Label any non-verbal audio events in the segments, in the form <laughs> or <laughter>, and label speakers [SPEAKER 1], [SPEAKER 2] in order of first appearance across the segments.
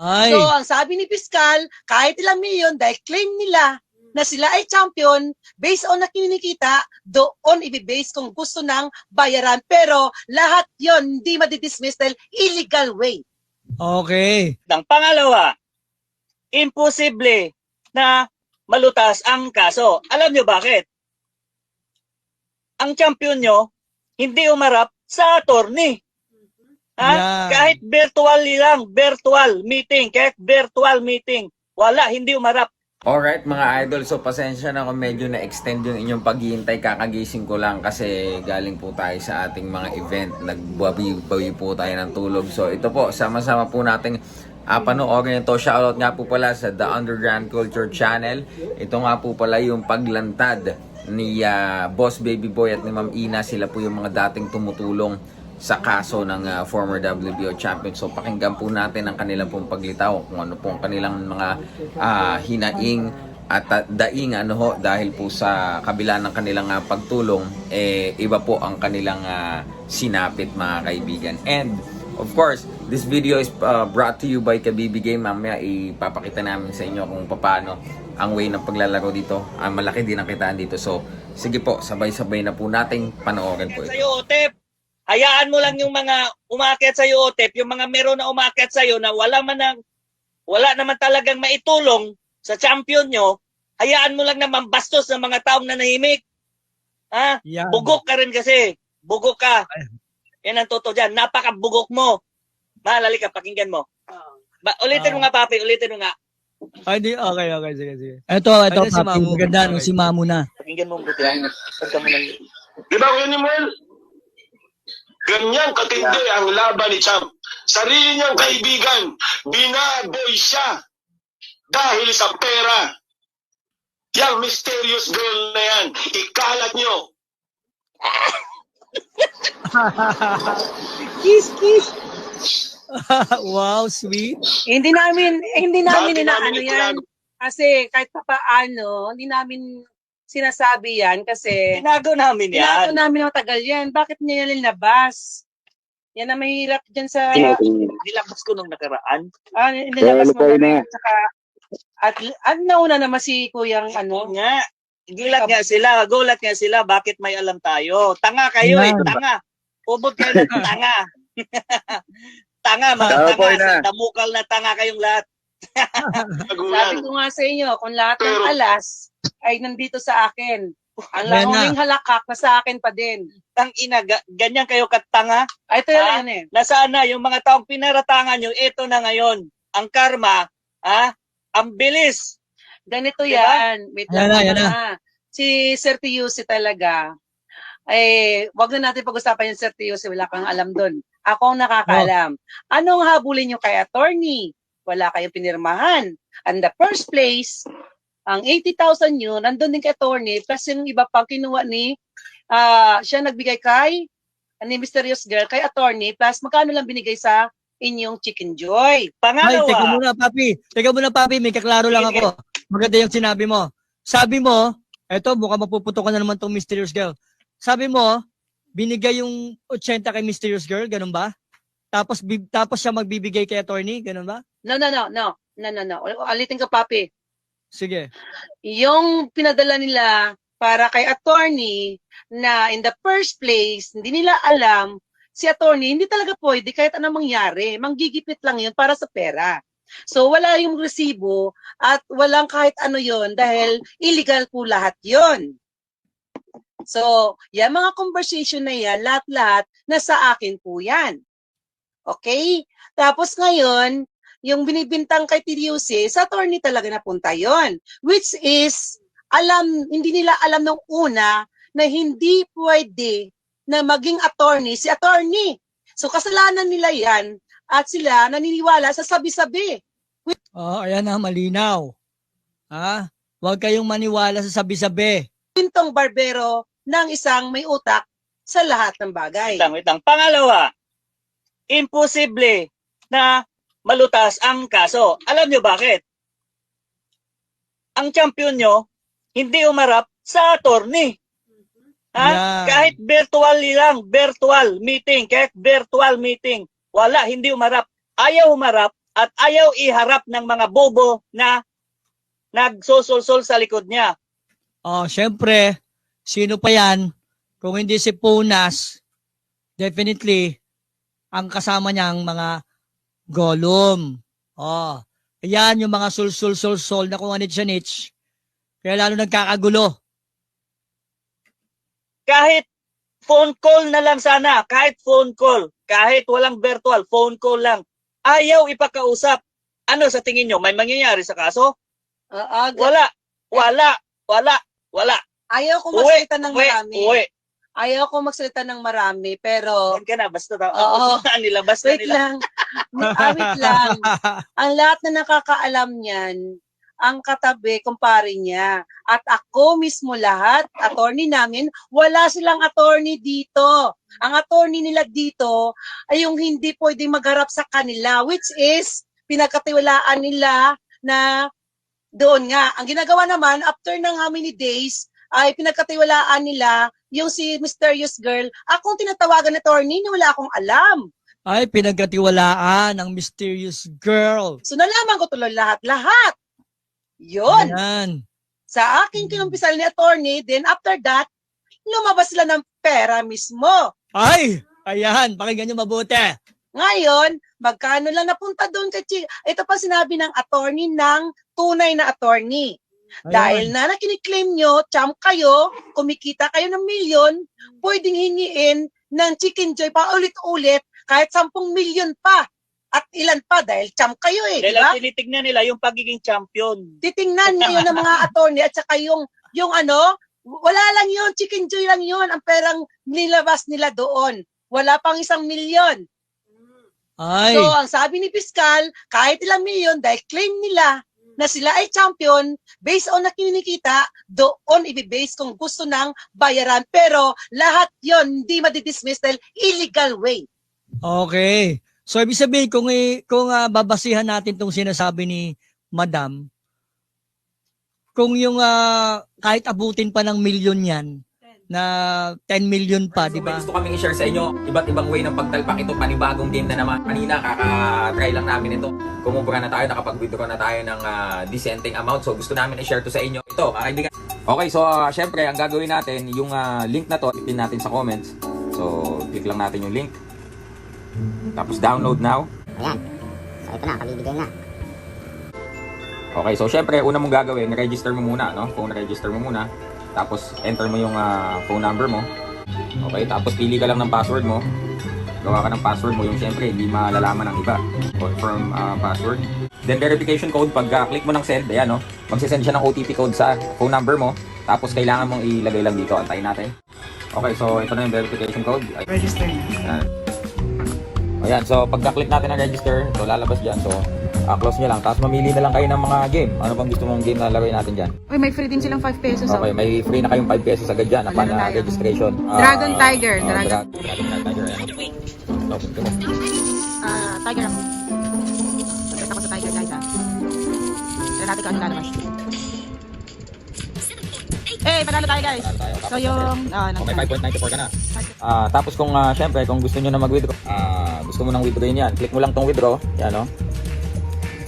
[SPEAKER 1] Ay,
[SPEAKER 2] So, ang sabi ni Piskal, kahit ilang milyon, dahil claim nila na sila ay champion, based on na kinikita, doon ibibase kung gusto ng bayaran. Pero lahat yon hindi madidismiss dahil illegal way.
[SPEAKER 1] okay.
[SPEAKER 3] Ang pangalawa, imposible na malutas ang kaso. Alam nyo bakit? Ang champion nyo, hindi umarap sa attorney. Ha?
[SPEAKER 1] Yeah.
[SPEAKER 3] Kahit virtual lang, virtual meeting, kahit virtual meeting, wala, hindi umarap.
[SPEAKER 4] Alright mga idol, so pasensya na kung medyo na-extend yung inyong paghihintay. Kakagising ko lang kasi galing po tayo sa ating mga event. Nagbawi-bawi po tayo ng tulog. So ito po, sama-sama po nating uh, panoorin ito. Shoutout nga po pala sa The Underground Culture Channel. Ito nga po pala yung paglantad ni ah, Boss Baby Boy at ni Ma'am Ina. Sila po yung mga dating tumutulong sa kaso ng ah, former WBO champion. So pakinggan po natin ang kanilang pong paglitaw kung ano po ang kanilang mga ah, hinaing at ah, daing ano ho dahil po sa kabila ng kanilang ah, pagtulong eh iba po ang kanilang ah, sinapit mga kaibigan. And of course, this video is ah, brought to you by Kabibi Game. Mamaya ipapakita namin sa inyo kung paano ang way ng paglalaro dito. Ah, malaki din ang kitaan dito. So, sige po, sabay-sabay na po nating panoorin po ito.
[SPEAKER 3] Sa iyo, Otep, hayaan mo lang yung mga umakyat sa iyo, Otep, yung mga meron na umakyat sa iyo na wala man ng, wala naman talagang maitulong sa champion nyo, hayaan mo lang na mambastos ng mga taong nanahimik. Ha?
[SPEAKER 1] Yan.
[SPEAKER 3] Bugok ka rin kasi. Bugok ka. Yan ang totoo dyan. Napakabugok mo. Mahalali ka, pakinggan mo. Ba, ulitin mo
[SPEAKER 1] Ah.
[SPEAKER 3] nga, papi. Ulitin mo nga.
[SPEAKER 1] Ay, di, okay, okay, sige, sige. Ito, ito,
[SPEAKER 5] si
[SPEAKER 1] papi,
[SPEAKER 5] Mamu.
[SPEAKER 1] maganda, no,
[SPEAKER 5] Okay.
[SPEAKER 1] si Mamu na.
[SPEAKER 3] Pakinggan mo ang buti. Huwag ka mo nang...
[SPEAKER 6] Di ba, Kuya Nimuel? Ganyan katindi ang laban ni Champ. Sarili niyang kaibigan, binaboy siya dahil sa pera. Yang mysterious girl na yan, ikalat niyo. <laughs>
[SPEAKER 2] Kiss, kiss. <laughs>
[SPEAKER 1] wow, sweet.
[SPEAKER 2] hindi namin, eh, hindi namin
[SPEAKER 6] Bakit
[SPEAKER 2] inaano
[SPEAKER 6] namin
[SPEAKER 2] yan. Kasi kahit pa paano, hindi namin sinasabi yan kasi
[SPEAKER 3] Tinago namin
[SPEAKER 2] Tinago
[SPEAKER 3] yan.
[SPEAKER 2] namin matagal yan. Bakit niya yan nilabas? Yan ang mahirap dyan sa...
[SPEAKER 3] Nilabas ko nung nakaraan.
[SPEAKER 2] Ah, nilabas mo na. Saka, at, at nauna naman si kuyang ano.
[SPEAKER 3] nga. Gulat nga sila. Gulat nga sila. Bakit may alam tayo? Tanga kayo eh. Tanga. Ubod kayo ng tanga. <laughs> tanga, mga tanga. Damukal na tanga kayong lahat.
[SPEAKER 2] Sabi ko nga sa inyo, kung lahat ng alas ay nandito sa akin, ang
[SPEAKER 1] na.
[SPEAKER 2] lahong halakak na sa akin pa din.
[SPEAKER 3] Tang ina, ga- ganyan kayo katanga.
[SPEAKER 2] Ay, ito
[SPEAKER 3] Ah,
[SPEAKER 2] yan eh.
[SPEAKER 3] Nasaan na yung mga taong pinaratangan nyo, ito na ngayon. Ang karma, ha? Ang bilis.
[SPEAKER 2] Ganito
[SPEAKER 3] Diba?
[SPEAKER 2] yan. Wait
[SPEAKER 1] Yan
[SPEAKER 2] lang
[SPEAKER 1] na, yan
[SPEAKER 2] muna. Si Sir Tiusi talaga, eh, wag na natin pag-usapan yung Sir Tiusi, wala kang alam doon. Ako ang nakakaalam. Anong habulin nyo kay attorney? Wala kayong pinirmahan. And the first place, ang 80,000 yun, nandun din kay attorney, plus yung iba pang kinuha ni, ah siya nagbigay kay, ni Mysterious Girl, kay attorney, plus magkano lang binigay sa inyong Chicken Joy.
[SPEAKER 1] Ay,
[SPEAKER 3] Pangalawa,
[SPEAKER 1] teka muna, papi. Teka muna, papi. May kaklaro lang ako. Maganda yung sinabi mo. Sabi mo, eto, mukhang mapuputokan na naman tong Mysterious Girl. Sabi mo, binigay yung 80 kay Mysterious Girl, ganun ba? Tapos, bi- tapos siya magbibigay kay attorney, ganun ba?
[SPEAKER 2] No, no, no, no. No, no, no. Alitin ko, papi.
[SPEAKER 1] Sige.
[SPEAKER 2] yung pinadala nila para kay attorney na in the first place, hindi nila alam, si attorney, hindi talaga pwede kahit anong mangyari. Manggigipit lang yun para sa pera. So, wala yung resibo at walang kahit ano yon dahil illegal po lahat yon. So, yan mga conversation na yan, lahat-lahat, nasa akin po yan. Okay? Tapos ngayon, yung binibintang kay Tiriusi, sa attorney talaga napunta yon which is alam hindi nila alam nung una na hindi pwede na maging attorney si attorney. So kasalanan nila 'yan at sila naniniwala sa sabi-sabi.
[SPEAKER 1] Oh, ayan na, malinaw. Ha? Huwag kayong maniwala sa sabi-sabi.
[SPEAKER 2] Pintong barbero ng isang may utak sa lahat ng bagay.
[SPEAKER 3] wait lang, wait lang. Pangalawa, imposible na malutas ang kaso. Alam nyo bakit? Ang champion nyo, hindi umarap sa attorney. Ha?
[SPEAKER 1] Yan.
[SPEAKER 3] Kahit virtual lang, virtual meeting, kahit virtual meeting, wala, hindi umarap. Ayaw umarap at ayaw iharap ng mga bobo na nagsosolsol sa likod niya.
[SPEAKER 1] Oh, syempre, sino pa yan? Kung hindi si Punas, definitely, ang kasama niyang mga Gollum. Oh, yan yung mga sul-sul-sul-sul na kung anit siya nits. Kaya lalo nagkakagulo.
[SPEAKER 3] Kahit phone call na lang sana, kahit phone call, kahit walang virtual, phone call lang. Ayaw ipakausap. Ano sa tingin nyo? May mangyayari sa kaso?
[SPEAKER 2] Ah, ah,
[SPEAKER 3] Wala. Wala. Wala. Wala.
[SPEAKER 2] ayaw magsalita ng
[SPEAKER 3] Uwi.
[SPEAKER 2] marami.
[SPEAKER 3] Uwi.
[SPEAKER 2] Ayaw ko magsalita ng marami, pero
[SPEAKER 3] Yan ka na. Basta ta-
[SPEAKER 2] Oo. <laughs>
[SPEAKER 3] basta nila. Basta
[SPEAKER 2] wait
[SPEAKER 3] nila.
[SPEAKER 2] lang. Ah, wait lang. Ang lahat na nakakaalam niyan, ang katabi, kumpare niya. At ako mismo lahat, attorney namin, wala silang attorney dito. Ang attorney nila dito ay yung hindi pwedeng magharap sa kanila, which is pinagkatiwalaan nila na doon nga. Ang ginagawa naman, after ng how many days, ay pinagkatiwalaan nila yung si Mysterious Girl. Akong tinatawagan na attorney na wala akong alam.
[SPEAKER 1] Ay, pinagkatiwalaan ng mysterious girl.
[SPEAKER 2] So nalaman ko tuloy lahat-lahat. Yun.
[SPEAKER 1] Ayan.
[SPEAKER 2] Sa aking kinumpisal ni attorney, then after that, lumabas sila ng pera mismo.
[SPEAKER 1] Ay, ayan, pakinggan niyo mabuti.
[SPEAKER 2] Ngayon, magkano lang napunta doon kay Chi? Ito pa sinabi ng attorney ng tunay na attorney.
[SPEAKER 1] Ayan.
[SPEAKER 2] Dahil na nakiniklaim nyo, champ kayo, kumikita kayo ng milyon, pwedeng hingiin ng chicken joy pa ulit-ulit kahit 10 milyon pa. At ilan pa dahil champ kayo eh, di
[SPEAKER 3] Dahil
[SPEAKER 2] ba?
[SPEAKER 3] ang tinitignan nila yung pagiging champion.
[SPEAKER 2] titingnan ngayon ng mga <laughs> attorney at saka yung, yung ano, wala lang yun, chicken joy lang yun, ang perang nilabas nila doon. Wala pang isang milyon.
[SPEAKER 1] Ay,
[SPEAKER 2] So, ang sabi ni Piskal, kahit ilang milyon, dahil claim nila na sila ay champion, based on na kinikita, doon ibibase kung gusto ng bayaran. Pero lahat yon hindi madidismiss dahil illegal way.
[SPEAKER 1] okay. So, ibig sabihin, kung, kung ah, babasihan natin tong sinasabi ni Madam, kung yung ah, kahit abutin pa ng milyon yan, na 10 million pa, di
[SPEAKER 4] May
[SPEAKER 1] ba?
[SPEAKER 4] gusto kaming i-share sa inyo, iba't ibang way ng pagtalpak ito, panibagong game na naman. Kanina, kaka-try lang namin ito. Kumubura na tayo, nakapag-withdraw na tayo ng ah, dissenting amount. So, gusto namin i-share to sa inyo. Ito, mga kaibigan. Okay, so, ah, syempre, ang gagawin natin, yung ah, link na to, ipin natin sa comments. So, click lang natin yung link. Tapos, download now.
[SPEAKER 5] Ayan. So ito na, kabibigay na.
[SPEAKER 4] Okay, so syempre, una mong gagawin, register mo muna, no? Phone register mo muna. Tapos, enter mo yung ah, phone number mo. Okay, tapos pili ka lang ng password mo. Gawa ka ng password mo, yung syempre, hindi malalaman ng iba. Confirm ah, password. Then, verification code, pag ah, click mo ng send, ayan, no? Magsisend siya ng OTP code sa phone number mo. Tapos, kailangan mong ilagay lang dito. Antayin natin. Okay, so ito na yung verification code.
[SPEAKER 7] Register
[SPEAKER 4] Ayan. Ayan, so pagka-click natin ng register, so lalabas dyan. So, ah, close nyo lang. Tapos mamili na lang kayo ng mga game. Ano bang gusto mong game na laruin natin dyan?
[SPEAKER 7] Uy, may free din silang 5 pesos. oh.
[SPEAKER 4] Okay, may free na kayong 5 pesos agad dyan
[SPEAKER 7] Ano
[SPEAKER 4] uh,
[SPEAKER 7] tayo?
[SPEAKER 4] registration. Ah,
[SPEAKER 7] Dragon Tiger,
[SPEAKER 4] ah,
[SPEAKER 7] Dragon-
[SPEAKER 4] Dra- Dragon Tiger. Ayan. Open ko na.
[SPEAKER 7] Ah, Tiger ako. Pagkat ako sa Tiger guys ah. Tira natin kung ano lalabas. Eh, panalo tayo guys.
[SPEAKER 4] Tayo.
[SPEAKER 7] So yung, ah,
[SPEAKER 4] Okay,
[SPEAKER 7] nag-
[SPEAKER 4] 5.94 ka na. Ah, tapos kung ah, syempre kung gusto niyo na mag-withdraw, ah, gusto mo nang withdrawin yan, click mo lang tong withdraw, yan no.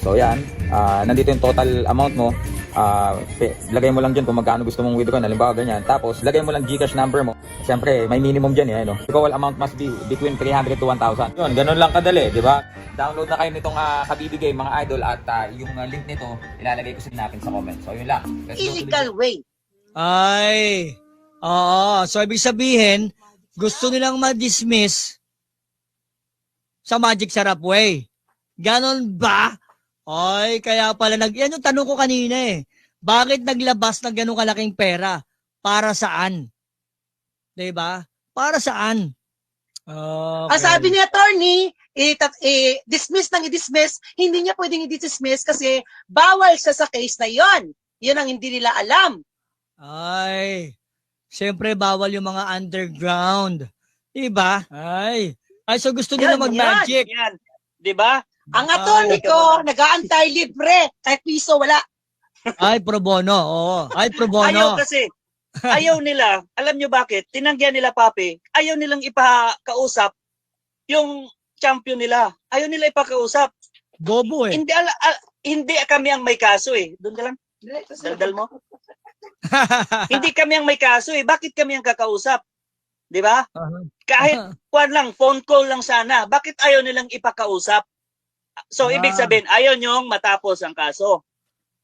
[SPEAKER 4] So yan, ah, nandito yung total amount mo. Ah, pe- lagay mo lang diyan kung magkano gusto mong withdraw, halimbawa ganyan. Tapos lagay mo lang GCash number mo. Syempre, may minimum diyan eh, no. Withdrawal amount must be between 300 to 1,000. Yun, ganun lang kadali, di ba? Download na kayo nitong uh, Kabibigay mga idol at ah, yung ah, link nito ilalagay ko sa natin sa comment. So yun lang. Let's
[SPEAKER 2] Illegal way.
[SPEAKER 1] Ay, oo. So, ibig sabihin, gusto nilang ma-dismiss sa Magic Sarap Way. Ganon ba? Ay, kaya pala nag... Yan yung tanong ko kanina eh. Bakit naglabas ng ganong kalaking pera? Para saan? 'Di ba? Para saan? Okay.
[SPEAKER 2] Ang sabi ni attorney, itat, eh, dismiss nang i-dismiss, hindi niya pwedeng i-dismiss kasi bawal siya sa case na yon. Yun ang hindi nila alam.
[SPEAKER 1] Ay, siyempre bawal yung mga underground. Diba? Ay, ay so gusto nila
[SPEAKER 2] Yan,
[SPEAKER 1] mag-magic.
[SPEAKER 3] Yan. Di ba?
[SPEAKER 2] Ang
[SPEAKER 1] Ay,
[SPEAKER 2] attorney ko, nag-aantay libre, kahit piso wala.
[SPEAKER 1] Ay, pro bono. Oo. Ay, pro
[SPEAKER 3] Ayaw
[SPEAKER 1] bono.
[SPEAKER 3] kasi. Ayaw nila. Alam nyo bakit? Tinanggihan nila papi. Ayaw nilang ipakausap yung champion nila. Ayaw nila ipakausap.
[SPEAKER 1] Bobo eh.
[SPEAKER 3] Hindi, ala, al- hindi kami ang may kaso eh. Doon ka lang. Daldal mo. <laughs> hindi kami ang may kaso eh. Bakit kami ang kakausap? 'Di ba?
[SPEAKER 1] Aha.
[SPEAKER 3] Kahit kuan lang, phone call lang sana. Bakit ayaw nilang ipakausap? So,
[SPEAKER 1] Ah.
[SPEAKER 3] ibig sabihin, ayaw niyong matapos ang kaso.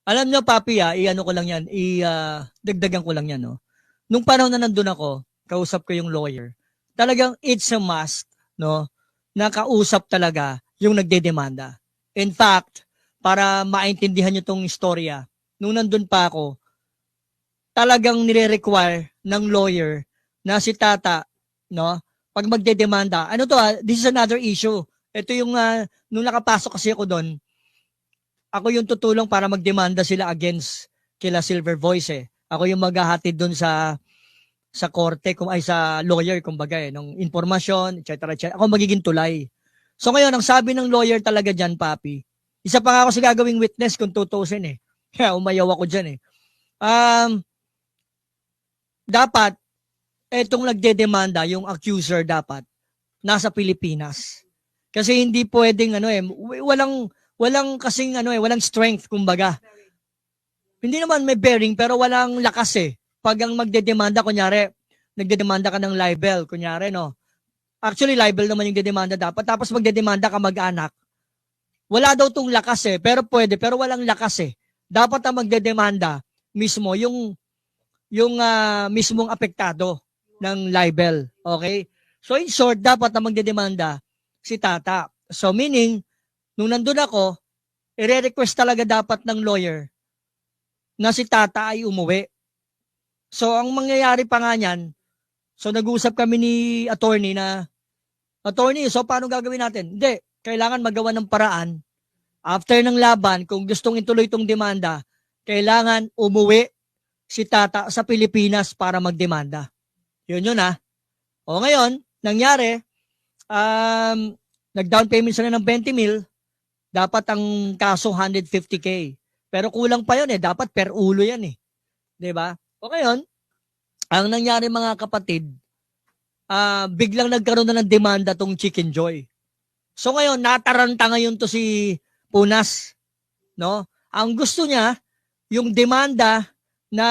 [SPEAKER 1] Alam nyo, papi, ah, i-ano ko lang yan, i-dagdagan ko lang yan, no? Nung panahon na nandun ako, kausap ko yung lawyer, talagang it's a must, no? Na kausap talaga yung nagdedemanda. In fact, para maintindihan nyo tong istorya, nung nandun pa ako, talagang nire-require ng lawyer na si tata, no? Pag magdedemanda, ano to ah, this is another issue. Ito yung, ah, nung nakapasok kasi ako doon, ako yung tutulong para magdemanda sila against kila Silver Voice eh. Ako yung maghahatid doon sa sa korte kung ay sa lawyer kumbaga eh ng impormasyon, etc. etc. Ako magiging tulay. So ngayon ang sabi ng lawyer talaga diyan, papi. Isa pa nga ako sa gagawing witness kung tutusin eh. <laughs> Kaya umayaw ako diyan eh. Um dapat etong nagdedemanda yung accuser dapat nasa Pilipinas. Kasi hindi pwedeng ano eh walang walang kasing ano eh, walang strength kumbaga. Hindi naman may bearing pero walang lakas eh. Pag ang magdedemanda kunyari, nagdedemanda ka ng libel kunyari no. Actually libel naman yung dedemanda dapat tapos magdedemanda ka mag-anak. Wala daw tong lakas eh, pero pwede pero walang lakas eh. Dapat ang magdedemanda mismo yung yung ah, mismong apektado ng libel, okay? So in short, dapat ang magdedemanda si Tata. So meaning nung nandun ako, ire-request talaga dapat ng lawyer na si tata ay umuwi. So, ang mangyayari pa nga niyan, so nag-uusap kami ni attorney na, attorney, so paano gagawin natin? Hindi, kailangan magawa ng paraan. After ng laban, kung gustong ituloy itong demanda, kailangan umuwi si tata sa Pilipinas para magdemanda. Yun yun ah. O ngayon, nangyari, um, nag-down payment sila ng 20 mil, dapat ang kaso 150k. Pero kulang pa yun eh, dapat per ulo yan eh. ba? O ngayon, ang nangyari mga kapatid, ah biglang nagkaroon na ng demanda tong Chicken Joy. So ngayon, nataranta ngayon to si Punas, no? Ang gusto niya, yung demanda na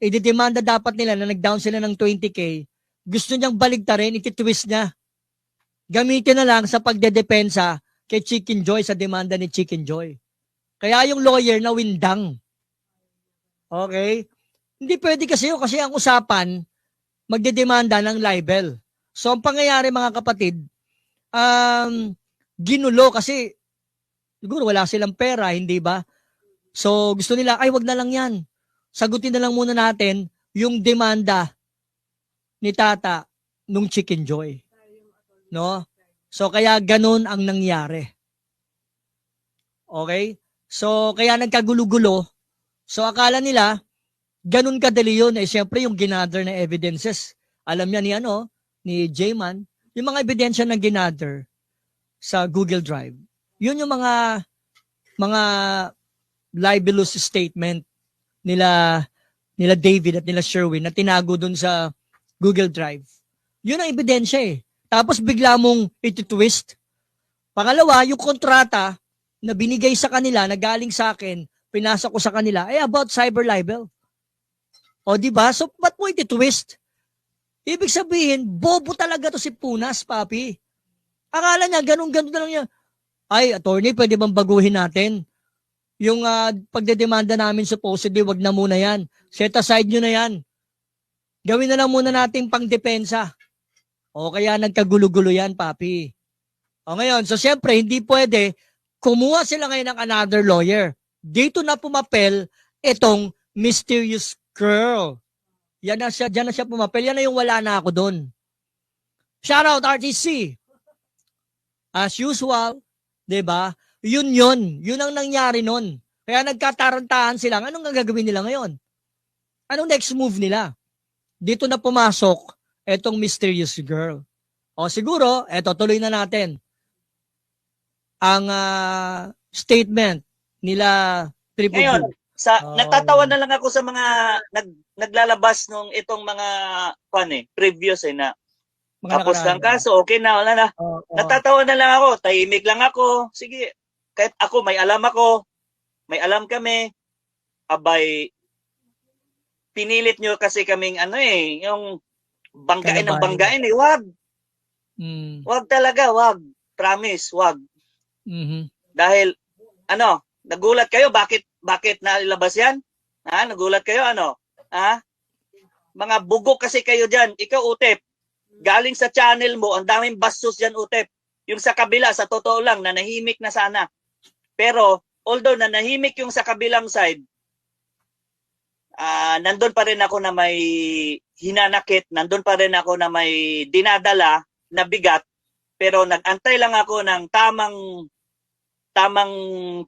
[SPEAKER 1] ididemanda dapat nila na nag-down sila ng 20k, gusto niyang baligtarin, ititwist niya. Gamitin na lang sa pagdedepensa kay Chicken Joy sa demanda ni Chicken Joy. Kaya yung lawyer na windang. Okay? Hindi pwede kasi yun kasi ang usapan magdedemanda ng libel. So ang pangyayari mga kapatid, um, ginulo kasi siguro wala silang pera, hindi ba? So gusto nila, ay wag na lang yan. Sagutin na lang muna natin yung demanda ni Tata nung Chicken Joy. No? So kaya ganun ang nangyari. Okay? So kaya nagkagulo-gulo. So akala nila ganun kadali yun eh syempre yung ginather na evidences. Alam niya ni ano, ni Jayman, yung mga ebidensya na ginather sa Google Drive. Yun yung mga mga libelous statement nila nila David at nila Sherwin na tinago dun sa Google Drive. Yun ang ebidensya eh. Tapos bigla mong iti-twist. Pangalawa, yung kontrata na binigay sa kanila, na galing sa akin, pinasa ko sa kanila, ay about cyber libel. O di ba? So, ba't mo iti-twist? Ibig sabihin, bobo talaga to si Punas, papi. Akala niya, ganun-ganun na lang niya. Ay, attorney, pwede bang baguhin natin? Yung ah, pagdedemanda namin supposedly, wag na muna yan. Set aside nyo na yan. Gawin na lang muna natin pang-depensa. O kaya nagkagulo-gulo yan, papi. O ngayon, so siyempre, hindi pwede, kumuha sila ngayon ng another lawyer. Dito na pumapel itong mysterious girl. Yan na siya, dyan na siya pumapel. Yan na yung wala na ako doon. Shout out RTC. As usual, 'di ba? Yun yun. Yun ang nangyari nun. Kaya nagkatarantahan sila. Anong gagawin nila ngayon? Anong next move nila? Dito na pumasok etong mysterious girl. O siguro, eto tuloy na natin. Ang ah, statement nila Triple
[SPEAKER 3] Ngayon, sa
[SPEAKER 1] Oh.
[SPEAKER 3] natatawa na lang ako sa mga nag, naglalabas nung itong mga kwan eh, previous eh na
[SPEAKER 1] Mga
[SPEAKER 3] tapos lang kaso, okay na, wala na.
[SPEAKER 1] Oo, oo.
[SPEAKER 3] Natatawa na lang ako, tahimik lang ako. Sige, kahit ako, may alam ako, may alam kami, abay, pinilit nyo kasi kaming ano eh, yung banggain ng
[SPEAKER 1] Kalabanin.
[SPEAKER 3] banggain eh, wag,
[SPEAKER 1] Mm.
[SPEAKER 3] wag talaga, wag, promise, wag.
[SPEAKER 1] Mhm.
[SPEAKER 3] Dahil, ano, nagulat kayo, bakit, bakit nalabas yan? Ha, nagulat kayo, ano? Ha? Mga bugok kasi kayo dyan. Ikaw, Utep, galing sa channel mo, ang daming bastos dyan, Utep. Yung sa kabila, sa totoo lang, nanahimik na sana. Pero, although nanahimik yung sa kabilang side, ah nandun pa rin ako na may hinanakit, nandun pa rin ako na may dinadala na bigat, pero nag-antay lang ako ng tamang tamang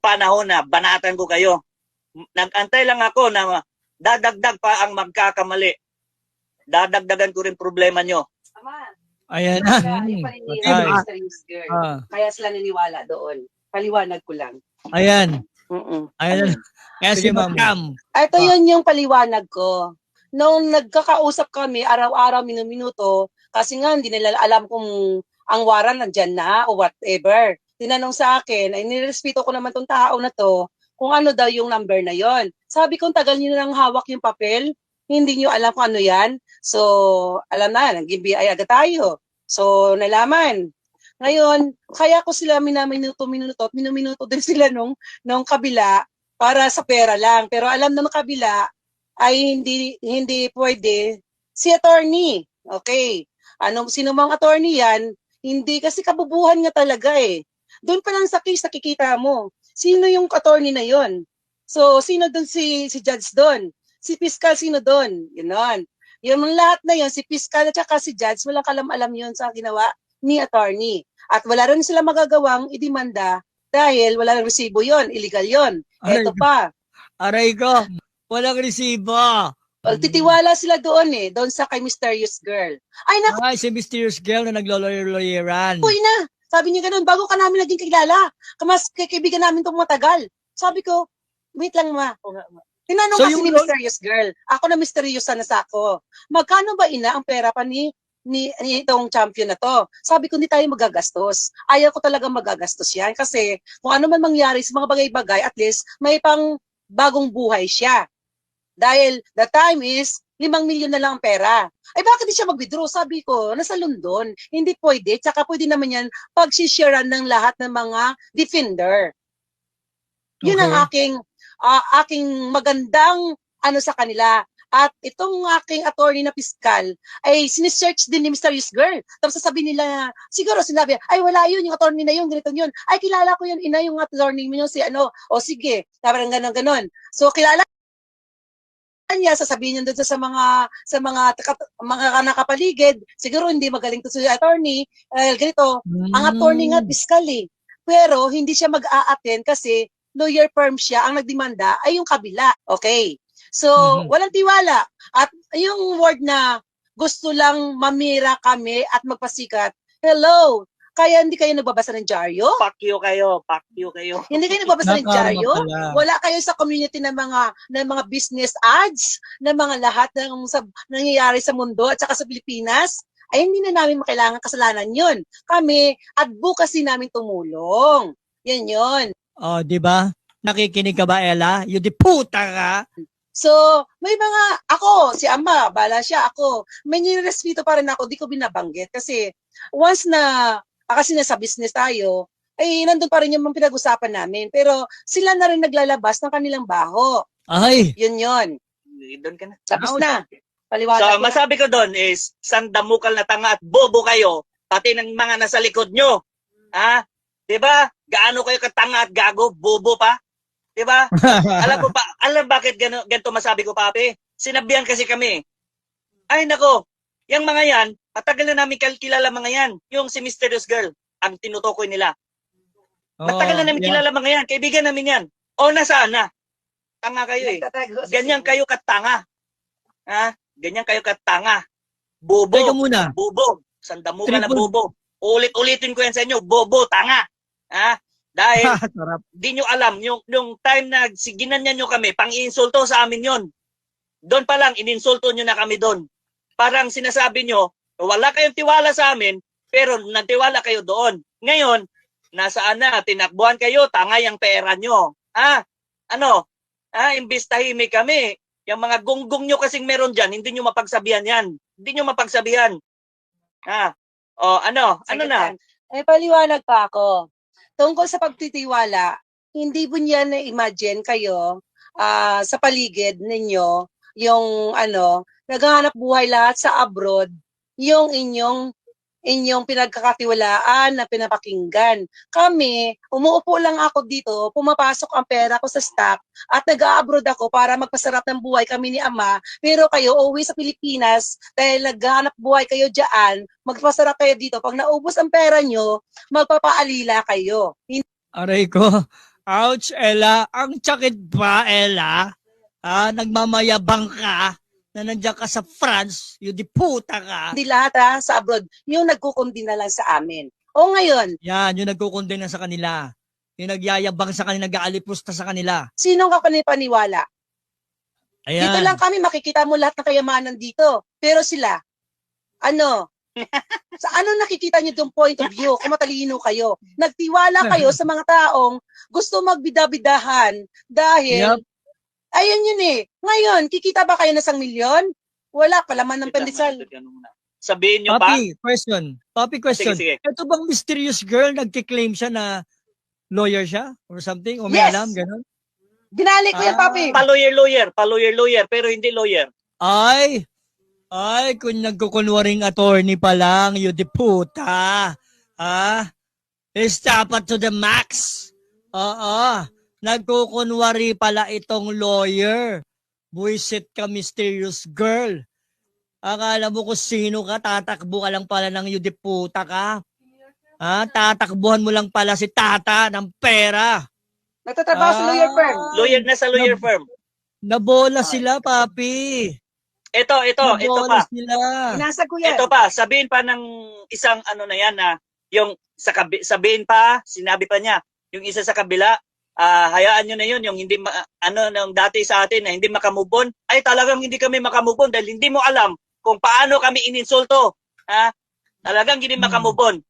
[SPEAKER 3] panahon na banatan ko kayo. Nag-antay lang ako na dadagdag pa ang magkakamali. Dadagdagan ko rin problema nyo.
[SPEAKER 1] Ayan.
[SPEAKER 2] Kaya,
[SPEAKER 1] Ay. Ah,
[SPEAKER 2] Kaya sila naniwala doon. Paliwanag ko lang.
[SPEAKER 1] ayan.
[SPEAKER 2] Mm-mm.
[SPEAKER 1] Ayan. Kaya si Sige, ma'am.
[SPEAKER 2] Ito
[SPEAKER 1] Ah.
[SPEAKER 2] yun yung paliwanag ko. Nung nagkakausap kami, araw-araw, minuminuto, kasi nga hindi nila alam kung ang waran nandyan na o whatever. Tinanong sa akin, ay nirespeto ko naman tong tao na to, kung ano daw yung number na yon. Sabi ko, tagal niyo nang hawak yung papel, hindi niyo alam kung ano yan. So, alam na, naging BI agad tayo. So, nalaman. Ngayon, kaya ko sila minaminuto-minuto at minuminuto din <laughs> sila nung, nung kabila para sa pera lang. Pero alam na kabila ay hindi hindi pwede si attorney. Okay. Ano sino mang attorney yan, hindi kasi kabubuhan nga talaga eh. Doon pa lang sa case nakikita mo. Sino yung attorney na yon? So, sino doon si si judge doon? Si fiscal sino doon? Yun. Yung lahat na yon, si fiscal at saka si judge, walang kalam-alam yon sa ginawa ni attorney. At wala rin sila magagawang idemanda dahil wala rin resibo yon, illegal yon.
[SPEAKER 1] Aray,
[SPEAKER 2] Ito pa,
[SPEAKER 1] aray ko. Walang resibo.
[SPEAKER 2] Well, titiwala sila doon eh, doon sa kay Mysterious Girl. Ay, naku,
[SPEAKER 1] Ay, si mysterious girl na naglo-lawyer-lawyeran.
[SPEAKER 2] uy na! Sabi niya ganun, bago ka namin naging kilala, kamas kaibigan namin itong matagal. Sabi ko, wait lang ma. Tinanong
[SPEAKER 1] So,
[SPEAKER 2] kasi ni Mysterious Girl, ako na mysterious na sa ako. Magkano ba ina ang pera pa ni ni, ni itong champion na to. Sabi ko, hindi tayo magagastos. Ayaw ko talaga magagastos yan kasi kung ano man mangyari sa mga bagay-bagay, at least may pang bagong buhay siya. Dahil the time is, limang milyon na lang ang pera. Ay bakit di siya mag-withdraw? Sabi ko, nasa London. Hindi pwede. Tsaka pwede naman yan pag-sharean ng lahat ng mga defender. Yun ang
[SPEAKER 1] Okay.
[SPEAKER 2] aking ah, aking magandang ano sa kanila. At itong aking attorney na piskal ay sinisearch din ni Mysterious Girl. Tapos sasabihin nila, siguro sinabi, ay wala yun, yung attorney na yun, ganito yun. Ay kilala ko yun, ina, yung attorney mo yun, si ano, o sige, parang ganon ganon. So kilala niya sasabihin niya doon sa mga sa mga mga nakapaligid siguro hindi magaling to si attorney eh, ganito ang attorney nga
[SPEAKER 1] Mm.
[SPEAKER 2] piskal eh. Pero hindi siya mag-a-attend kasi lawyer firm siya, ang nagdemanda ay yung kabila. Okay. So,
[SPEAKER 1] Mhm.
[SPEAKER 2] walang tiwala. At yung word na gusto lang mamira kami at magpasikat, hello, kaya hindi kayo nagbabasa ng dyaryo?
[SPEAKER 3] Fuck you kayo, fuck you kayo.
[SPEAKER 2] Hindi kayo nagbabasa ng dyaryo? Wala kayo sa community ng mga ng mga business ads, ng mga lahat ng sa, nangyayari sa mundo at saka sa Pilipinas? Ay hindi na namin makailangan kasalanan yun. Kami, advocacy namin tumulong. Yan yun.
[SPEAKER 1] Oh, di ba? Nakikinig ka ba, Ella? You di puta ka.
[SPEAKER 2] So, may mga, ako, si Ama, bala siya, ako, may nirespeto pa rin ako, di ko binabanggit. Kasi, once na, ah, kasi nasa business tayo, ay nandun pa rin yung mga pinag-usapan namin. Pero, sila na rin naglalabas ng kanilang baho.
[SPEAKER 1] Ay,
[SPEAKER 2] Yun yun.
[SPEAKER 3] Doon ka na.
[SPEAKER 2] Tapos na. Paliwanag
[SPEAKER 3] So,
[SPEAKER 2] ko
[SPEAKER 3] masabi ko doon is, sandamukal na tanga at bobo kayo, pati ng mga nasa likod nyo. Ha? 'Di ba? Gaano kayo katanga at gago, bobo pa? 'Di ba? <laughs> alam ko pa, alam bakit gano, ganito masabi ko, papi? Sinabihan kasi kami. Ay, nako, yung mga yan, matagal na namin kilala mga yan. Yung si Mysterious Girl, ang tinutukoy nila. Matagal na namin
[SPEAKER 1] Oh, yeah.
[SPEAKER 3] kilala mga yan. Kaibigan namin yan. O, nasaan na? Tanga kayo eh. Ganyan kayo katanga. Ha? Ganyan kayo katanga. Bobo.
[SPEAKER 1] Teka muna.
[SPEAKER 3] Bobo. Sandamuka na
[SPEAKER 1] Triple-
[SPEAKER 3] bobo. Ulit-ulitin ko yan sa inyo. Bobo, tanga. Ha? Dahil <laughs> di nyo alam, yung, yung time na siginanyan nyo kami, pang-iinsulto sa amin yon. Doon pa lang, ininsulto nyo na kami doon. Parang sinasabi nyo, wala kayong tiwala sa amin, pero nagtiwala kayo doon. Ngayon, nasaan na, tinakbuhan kayo, tangay ang pera nyo. Ah, ano? Ah, imbis tahimik kami. Yung mga gunggong nyo kasing meron dyan, hindi nyo mapagsabihan yan. Hindi nyo mapagsabihan. Ah, o ano? Ano
[SPEAKER 2] Sige,
[SPEAKER 3] na?
[SPEAKER 2] Tan. Eh, paliwanag pa ako. Tungkol sa pagtitiwala, hindi mo niya na-imagine kayo ah, sa paligid ninyo, yung ano, naghahanap buhay lahat sa abroad, yung inyong inyong pinagkakatiwalaan na pinapakinggan. Kami, umuupo lang ako dito, pumapasok ang pera ko sa stock at nag-abroad ako para magpasarap ng buhay kami ni Ama. Pero kayo, uwi sa Pilipinas dahil naghahanap buhay kayo dyan, magpasarap kayo dito. Pag naubos ang pera nyo, magpapaalila kayo.
[SPEAKER 1] Aray ko. Ouch, Ella. Ang sakit ba, Ella? Ah, nagmamayabang ka na nandiyan ka sa France, you di puta ka.
[SPEAKER 2] Hindi lahat ha, sa abroad, yung nagkukundi na lang sa amin. O ngayon,
[SPEAKER 1] Yan, yung nagkukondena sa kanila. Yung nagyayabang sa kanila, nag-aalipusta sa kanila.
[SPEAKER 2] sino ka panipaniwala?
[SPEAKER 1] Ayan.
[SPEAKER 2] Dito lang kami, makikita mo lahat ng kayamanan dito. Pero sila, ano, <laughs> sa ano nakikita nyo yung point of view kung matalino kayo? Nagtiwala kayo <laughs> sa mga taong gusto magbidabidahan dahil,
[SPEAKER 1] Yup.
[SPEAKER 2] Ayun yun eh. Ngayon, kikita ba kayo ng isang milyon? Wala, palaman ng pandesal.
[SPEAKER 3] Sabihin nyo ba?
[SPEAKER 1] Papi, question. Papi, question.
[SPEAKER 3] Sige, sige.
[SPEAKER 1] Ito bang mysterious girl, nagkiklaim siya na lawyer siya? Or something? O may
[SPEAKER 2] Yes!
[SPEAKER 1] alam, gano'n?
[SPEAKER 2] Binalik ko yan,
[SPEAKER 1] Ah.
[SPEAKER 2] papi.
[SPEAKER 3] Pa-lawyer-lawyer, pa-lawyer-lawyer, pero hindi lawyer.
[SPEAKER 1] Ay! Ay, kung nagkukunwaring attorney pa lang, you di puta. Ha? Stop it to the max. Oo. Nagkukunwari pala itong lawyer. Buisit ka, mysterious girl. Akala mo kung sino ka, tatakbo ka lang pala ng you di puta ka. Ha? Tatakbuhan mo lang pala si tata ng pera.
[SPEAKER 2] Nagtatrabaho sa lawyer firm.
[SPEAKER 3] Lawyer na sa lawyer firm.
[SPEAKER 1] Nabola sila, papi.
[SPEAKER 3] Ito, ito, ito
[SPEAKER 1] Nabola
[SPEAKER 3] pa.
[SPEAKER 1] sila.
[SPEAKER 2] Inasa ko yan.
[SPEAKER 3] Ito pa, sabihin pa ng isang ano na yan na yung sa kabi, sabihin pa, sinabi pa niya, yung isa sa kabila, ah hayaan nyo na yun, yung hindi, ma- ano, nung dati sa atin na hindi makamubon, ay talagang hindi kami makamubon dahil hindi mo alam kung paano kami ininsulto. Ha? Talagang hindi
[SPEAKER 1] Hmm.
[SPEAKER 3] makamubon.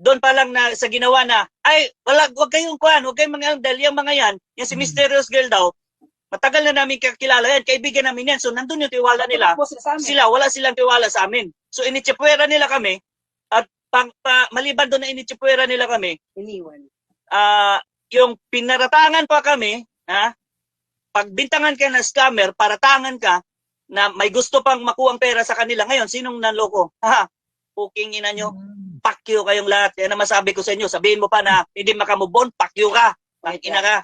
[SPEAKER 3] Doon pa lang na sa ginawa na, ay, wala, wag kayong kuhan, wag kayong mga, dahil yung mga yan, yung si
[SPEAKER 1] Hmm.
[SPEAKER 3] Mysterious Girl daw, matagal na namin kakilala yan, kaibigan namin yan, so nandun yung tiwala nila,
[SPEAKER 2] sila
[SPEAKER 3] wala silang tiwala sa amin. So initsipwera nila kami at pang, pa, maliban doon na initsipwera nila kami,
[SPEAKER 2] Iniwan.
[SPEAKER 3] ah yung pinaratangan pa kami, ha? Pagbintangan ka na scammer, paratangan ka na may gusto pang makuha ang pera sa kanila. Ngayon, sinong nanloko? Ha? Puking ina nyo. Pakyo kayong lahat. Yan ang masabi ko sa inyo. Sabihin mo pa na hindi makamubon, pakyo ka. Ina ka.